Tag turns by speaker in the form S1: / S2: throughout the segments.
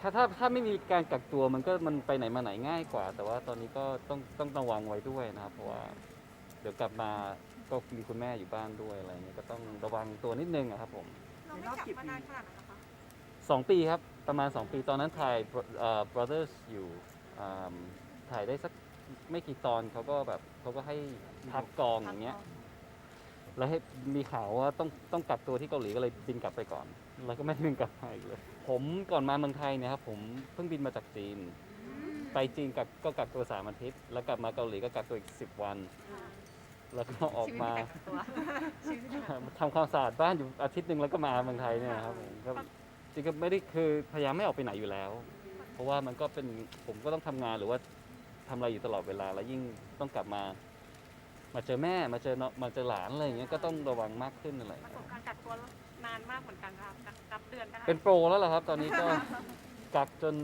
S1: ถ้าถ้าถ้าไม่มีการกักตัวมันก็มันไปไหนมาไหนง่ายกว่า แต่ว่าตอนนี้ก็ต้องต้องระวังไว้ด้วยนะครับ เพราะว่าเดี๋ยวกลับมาก็มีคุณแม่อยู่บ้านด้วยอะไรเงี้ยก็ต้องระวังตัวนิดนึงอะครับผม
S2: เราไม่กลับมานานขนาดนั้นนะคะ
S1: สองปีครับประมาณ2ปีตอนนั้นถ่ายเอ่อ brothers อยู่อ่าถ่ายได้สักไม่กี่ตอนเขาก็แบบเขาก็ให้พักกองอย่างเงี้ย แล้วให้มีข่าวว่าต้องต้องกักตัวที่เกาหลีก็เลยบินกลับไปก่อน แล้วก็ไม่ได้บินกลับมาอีกเลย ผมก่อนมาเมืองไทยเนี่ยครับผมเพิ่งบินมาจากจีน ไปจีนกักก็กักตัวสามอาทิตย์ แล้วกลับมาเกาหลีก็กักตัวอีกสิบวัน แล้วก็ออกมาทำความสะอาดบ้านอยู่อาทิตย์หนึ่งแล้วก็มาเมืองไทยเนี่ยนะครับผมก็จริงก็ไม่ได้คือพยายามไม่ออกไปไหนอยู่แล้ว เพราะว่ามันก็เป็นผมก็ต้องทำงานหรือว่าทำอะไรอยู่ตลอดเวลา แล้วยิ่งต้องกลับมา มาเจอแม่มาเจอเนาะมาเจอหลานอะไรอย่างเงี้ยก็ต้องระวังมากขึ้นอะไรอย่าง
S2: ประ
S1: เงี้
S2: ส
S1: ย
S2: บการณ์กักตัวนานมากเหมือนกันนะคะกักนับเดือนนะคะ
S1: เป็นโปรแล้วเหรอครับ ตอนนี้ก็ กักจน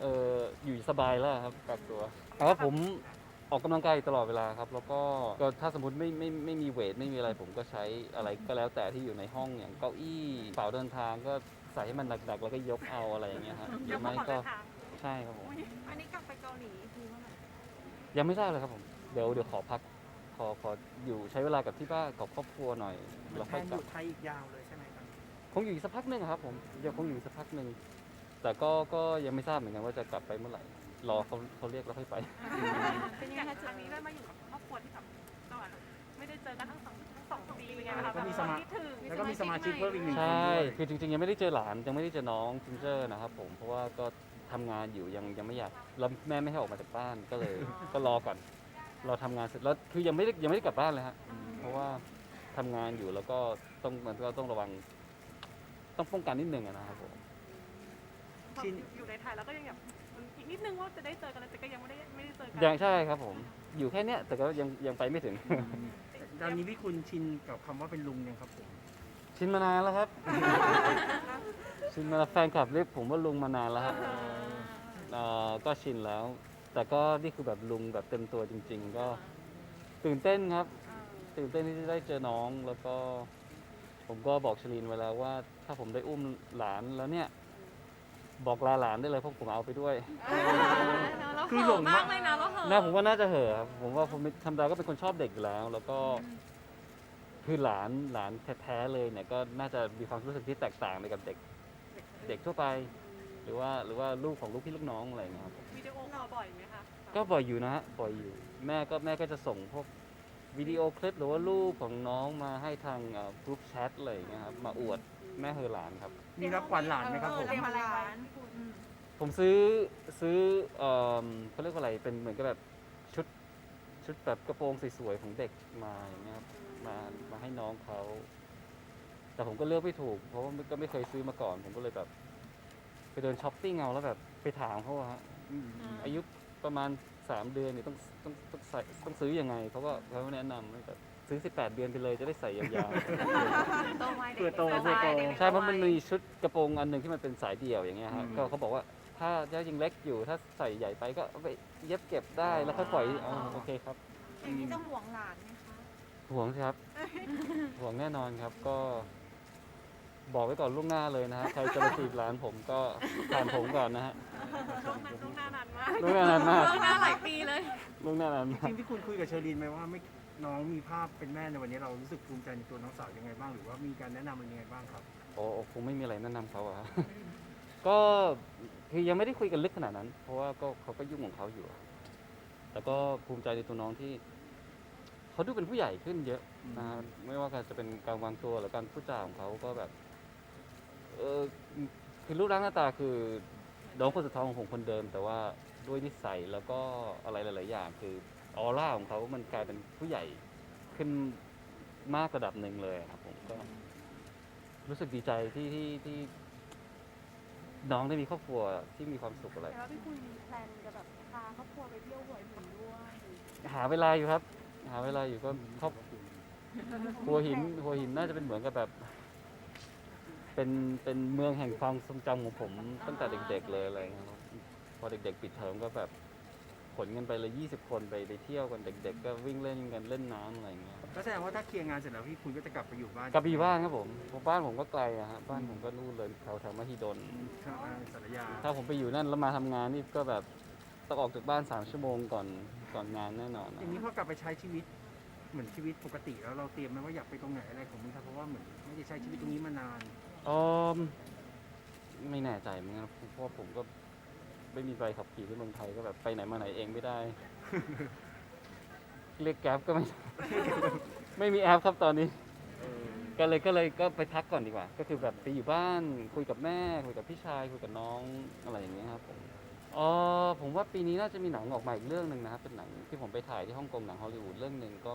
S1: เอ่ออยู่สบายแล้วครับกักตัวแต่ว่าผมออกกำลังกายอยู่ตลอดเวลาครับ แล้วก็ก็ถ้าสมมติไม่ไม่ไม่มีเวทไม่มีอะไรผมก็ใช้อะไรก็แล้วแต่ที่อยู่ในห้องอย่างเก้าอี้เป๋าเดินทางก็ใส่ให้มันหนักๆ แล้วก็ยกเอาอะไรอย่างเงี้ยครับหรื
S2: เดี๋ย
S1: อ
S2: ว
S1: ไม่
S2: เขาขอ
S1: ก็
S2: เดินทาง
S1: ใช่ครับผม
S2: อุ๊ยอันนี้กลับไปเกาหลีคือเมื่อไหร่
S1: ยังไม่ทราบเลยครับผมเดี๋ยวเดี๋ยวขอพักข อขออยู่ใช้เวลากับที่บ้านกับครอบครัวหน่อยแล้ว
S3: แท
S1: ค่อย
S3: น
S1: ก
S3: อ
S1: ลับ
S3: ยู่ไทยอีกยาวเลยใช่ไหมครับ
S1: คงอยู่อีกสักพักหนึ่งครับผมยังคงอยู่อีกสักพักหนึ่งแต่ก็ก็ยังไม่ทราบเหมือนกันว่าจะกลับไปเมื่อไหร่รอเขาเขาเรียกแล้วค่อยไป
S2: เป็นยังไงคะครั้งนี้ได้มาอยู่กับครอบครัวที่แบบก็อาจจะไม่ได้เจอกันทั้งสองทั้งสองปีเป็นไงบ้างคะ
S3: แล้วก็มีสมา
S2: คิดถึง
S3: แล้วก็มีสมาชิกเพิ่มอีกหนึ่ง
S1: ใช
S3: คน่ด้วย
S1: คือจริงๆ ยังไม่ได้เจอหลาน ยังไม่ได้เจอน้องจินเจอร์นะครับผม เพราะว่าก็ทำงานอยู่ยังยังไม่อยากแล้วแม่ไม่ให้ออกมาจากบ้านก็เลย ก็รอก่อน เราทำงานเสร็จแล้วคือยังไม่ได้ยังไม่ได้กลับบ้านเลยฮะเพราะว่าทำงานอยู่แล้วก็ต้องมันก็ต้องระวัง ต้องป้องกันนิดนึงอะนะครับผม
S3: ชิน
S2: อยู่ในไทยแล้วก็ยังแบบอีกนิดนึงว่าจะได้เจอกันแต่ก็ยังไม่ได้ไม่ได้เจอกั
S1: ยังใช่ครับ ผม อยู่แค่เนี้ยแต่ก็ยังยังไปไม่ถึง
S3: ตอนนี้พี่คุณชินกับคำว่าเป็นลุงยังครับผม
S1: ชินมานานแล้วครับ ชินมานานแฟนคลับเรียกผมว่าลุงมานานแล้วครับเอ่อก็ชินแล้ว แต่ก็นี่คือแบบลุงแบบเต็มตัวจริง ๆ ก็ตื่นเต้นครับ ตื่นเต้นที่จะได้เจอน้องแล้วก็ ผมก็บอกชลินไว้แล้วว่า ถ้าผมได้อุ้มหลานแล้วเนี่ย บอกลาหลานได้เลยเพราะผมเอาไปด้วย
S3: คือหลงมาก
S2: เลยนะเราเหอะ
S1: น่าผมว่าน่าจะเหอะครับผมว่าผมธรรมดาก็เป็นคนชอบเด็กอยู่แล้ว แล้วก็คือหลานหลานแท้ๆเลยเนี่ยก็น่าจะมีความรู้สึกที่แตกต่างไปกับเด็ก เด็กทั่วไป หรือว่าหรือว่าลูกของลูกพี่ลูกน้องอะไรอย่างเงี้ยครับ
S2: วิดีโอคอลบ่อยไหมคะ
S1: ก็บ่อยอยู่นะฮะบ่อยอยู่ แม่ก็แม่ก็จะส่งพวกวิดีโอคลิปหรือว่ารูปของน้องมาให้ทางกรุ๊ปแชทอะไรอย่างเงี้ยครับมาอวดแม่เฮอหลานครับ
S3: มีรับขวัญหลานไหมครับผม
S2: เตรียมอะไรไว้
S1: ผมซื้อซื้อเอ่อเขาเรียกว่าอะไรเป็นเหมือนกับแบบชุดชุดแบบกระโปรงสวยๆของเด็กมาอย่างเงี้ยครับมามาให้น้องเขา แต่ผมก็เลือกไม่ถูก เพราะว่าก็ไม่เคยซื้อมาก่อน ผมก็เลยแบบ ไปเดินช้อปปิ้งเอาแล้วแบบไปถามเขาว่าฮะอืมอายุประมาณสามเดือนเนี่ยต้องต้องต้องใส่ต้องซื้อยังไงเขาก็เขาแนะนำให้แบบซื้อ18เดือนไปเลยจะได้ใส่ยาวๆ
S2: โตไว
S3: เผื่อโตเผื่อโต
S1: ใช่เพราะมันมีชุดกระโปรงอันหนึ่งที่มันเป็นสายเดี่ยวอย่างเงี้ยฮะ
S3: อืม
S1: ก็เขาบอกว่าถ้าถ้ายังเล็กอยู่ถ้าใส่ใหญ่ไปก็เอาไปเย็บเก็บได้แล้วค่อยปล่อยอ๋อโอเคครับ
S2: อย่างนี้จะห่วงหลานไหมคะ
S1: ห่วงสิครับ ห่วงแน่นอนครับก็ บอกไว้ก่อนล่วงหน้าเลยนะฮะใครจะมาจีบร้านผมก็ผ่านผมก่อนนะฮะ
S2: ล่วงหน้าล่วงหน้านานมาก
S1: ล่วงหน้านานมาก
S2: ล่วงหน้าหลายปีเลย
S1: ล่วงหน้านาน
S3: จ
S1: มาก
S3: ริงๆพี่คุณคุยกับเชอรีนไหมว่าไม่น้องมีภาพเป็นแม่ในวันนี้เรารู้สึกภูมิใจในตัวน้องสาวยังไงบ้างหรือว่ามีการแนะนำอะไรยังไงบ้างครับ
S1: โอ้คงไม่มีอะไรแนะนำเขาอะฮะก็คือยังไม่ได้คุยกันลึกขนาดนั้น เพราะว่าก็เขาก็ยุ่งของเขาอยู่อะแต่ก็ภูมิใจในตัวน้องที่เขาดูเป็นผู้ใหญ่ขึ้นเยอะนะฮะไม่ว่าจะเป็นการวางตัวหรือการพูดจาของเขาก็แบบ เออคือรูปร่างหน้าตาคือน้องคนสุดท้องของผมคนเดิม แต่ว่าด้วยนิสัยแล้วก็อะไรหลาย ๆ อย่าง คือออร่าของเขามันกลายเป็นผู้ใหญ่ขึ้นมากระดับหนึ่งเลยครับผมก็ รู้สึกดีใจที่ที่ที่ น้องได้มีครอบครัวที่มีความสุขอะไร
S2: แต่ว่าพี่คุณมีแพลนจะแบบพาครอบครัวไปเที่ยวหัวหินด้วย
S1: หาเวลาอยู่ครับ หาเวลาอยู่ก็ครอบหัวหินหัวหินน่าจะเป็นเหมือนกับแบบ เป็นเป็นเมืองแห่งความทรงจำของผมตั้งแต่เด็ก ๆ เลยอะไรเงี้ยครับพอเด็ก ๆ ปิดเทอมก็แบบคขนกันไปเลย20คนไปไปเที่ยวกันเด็ก ๆ ก็วิ่งเล่นกันเล่นน้ำอะไรอย่างเงี้ย
S3: ก็แสดงว่าถ้าเคลียร์งานเสร็จแล้วพี่คุณก็จะกลับไปอยู่บ้าน
S1: กลับไปอยู่บ้านครับผมเพราะบ้านผมก็ไกลอะฮะบ้านผมก็นู่นเลยแถวแถวมหิดล
S3: ครับอ่าสารยา
S1: ถ้าผมไปอยู่นั่นแล้วมาทำงานนี่ก็แบบต้องออกจากบ้านสามชั่วโมงก่อนก่อนงานแน่นอน
S3: อ
S1: นะ
S3: ย่างนี้พอกลับไปใช้ชีวิตเหมือนชีวิตปกติแล้วเราเตรียมไหมว่าอยากไปตรงไหนอะไรของมึงครับเพราะว่าเหมือนไม่ได้ใช้ชีวิตตรงนี้มานาน
S1: อไม่แน่ใจเหมือนกันเพราะว่าผมก็ไม่มีใบขับขี่ที่เมืองไทยก็แบบไปไหนมาไหนเองไม่ได้ เรียกแก๊ปก็ไม่ ไม่มีแอปครับตอนนี้ ก็เลยก็เลยก็ไปพักก่อนดีกว่า ก็คือแบบไปอยู่บ้านคุยกับแม่คุยกับพี่ชายคุยกับน้องอะไรอย่างเงี้ยครับผมอ๋อผมว่าปีนี้น่าจะมีหนังออกมาอีกเรื่องหนึ่งนะครับเป็นหนังที่ผมไปถ่ายที่ฮ่องกงหนังฮอลลีวูดเรื่องหนึ่งก็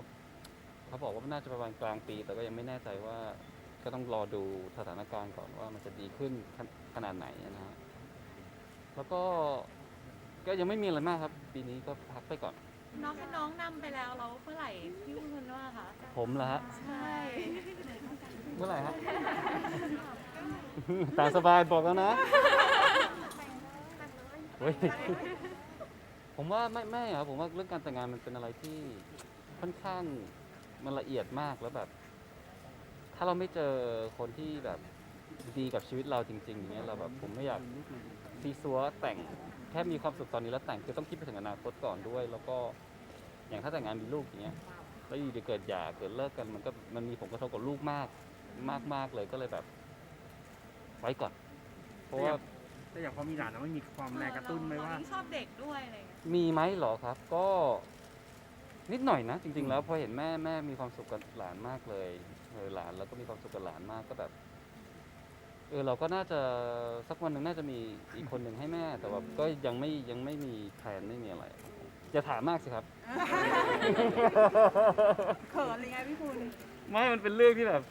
S1: เขาบอกว่าน่าจะประมาณกลางปี แต่ก็ยังไม่แน่ใจว่า ก็ต้องรอดูสถานการณ์ก่อนว่ามันจะดีขึ้นขนขนาดไหนนะฮะแล้วก็ก็ยังไม่มีอะไรมากครับ ปีนี้ก็พักไปก่อน
S4: น้องถ้าน้องนำไปแล้วเราเมื่อไหร่พี่คุณว่าคะ
S1: ผมละฮะ
S4: ใช่
S1: เมื่อไหร่ฮะ ตามสบายบอกแล้วนะเฮ้ยผมว่าไม่ไม่อะครับผมว่าเรื่องการแต่งงานมันเป็นอะไรที่ค่อนข้างมันละเอียดมากแล้วแบบ ถ้าเราไม่เจอคนที่แบบดีกับชีวิตเราจริงๆอย่างเงี้ยเราแบบผมไม่อยากซีซัวแต่งแค่มีความสุขตอนนี้แล้วแต่งคือต้องคิดไปถึงอนาคตก่อนด้วย แล้วก็อย่างถ้าแต่งงานมีลูกอย่างเงี้ยแล้วอยู่ดีเกิดหย่าเกิดเลิกกันมันก็มันมีผลกระทบกับลูกมากมากมากเลยก็เลยแบบ ไว้ก่อน เพราะว่า
S3: แต่อย่างพอมีหลานแล้วไม่มีความแรงกระตุ้นไหมว่า
S4: เรชอบเด็กด้วยอะไรอย่างเงี้ย
S1: มีไหมเหรอครับ ก็นิดหน่อยนะจริง ๆ แล้วพอเห็นแม่แม่มีความสุขกับหลานมากเลยเออหลานแล้วก็มีความสุขกับหลานมากก็แบบ เออเราก็น่าจะสักวันหนึ่งน่าจะมีอีกคนหนึ่งให้แม่ แต่ว่าก็ยังไม่ยังไม่มีแพลนไม่มีอะไรอย่าถามมากสิครับ
S4: เขินหรือไงพี่คุณ
S1: ไม่มันเป็นเรื่องที่แบบ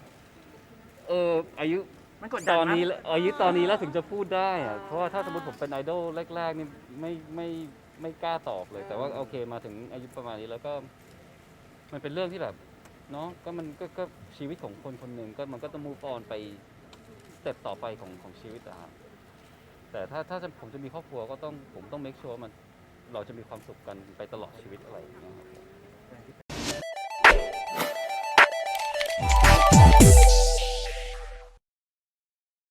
S1: เอออายุ
S3: มันกด
S1: ต
S3: ดัน
S1: อนนี้
S3: ไหม
S1: แล้วอายุตอนนี้แล้วถึงจะพูดได้อะเพราะว่าถ้าสมมติผมเป็นไอดอลแรกๆนี่ไม่ไม่ไม่กล้าตอบเลย แต่ว่าโอเคมาถึงอายุประมาณนี้แล้วก็ มันเป็นเรื่องที่แบบ เนาะก็มันก็ก็ชีวิตของคนคนหนึ่งก็มันก็ต้องมูฟออนไปสเต็ปต่อไปของของชีวิตอะครับแต่ถ้าถ้าผมจะมีครอบครัวก็ต้องผมต้องเมคชัวร์มันเราจะมีความสุขกันไปตลอดชีวิตอะไรอย่างเงี้ยครับ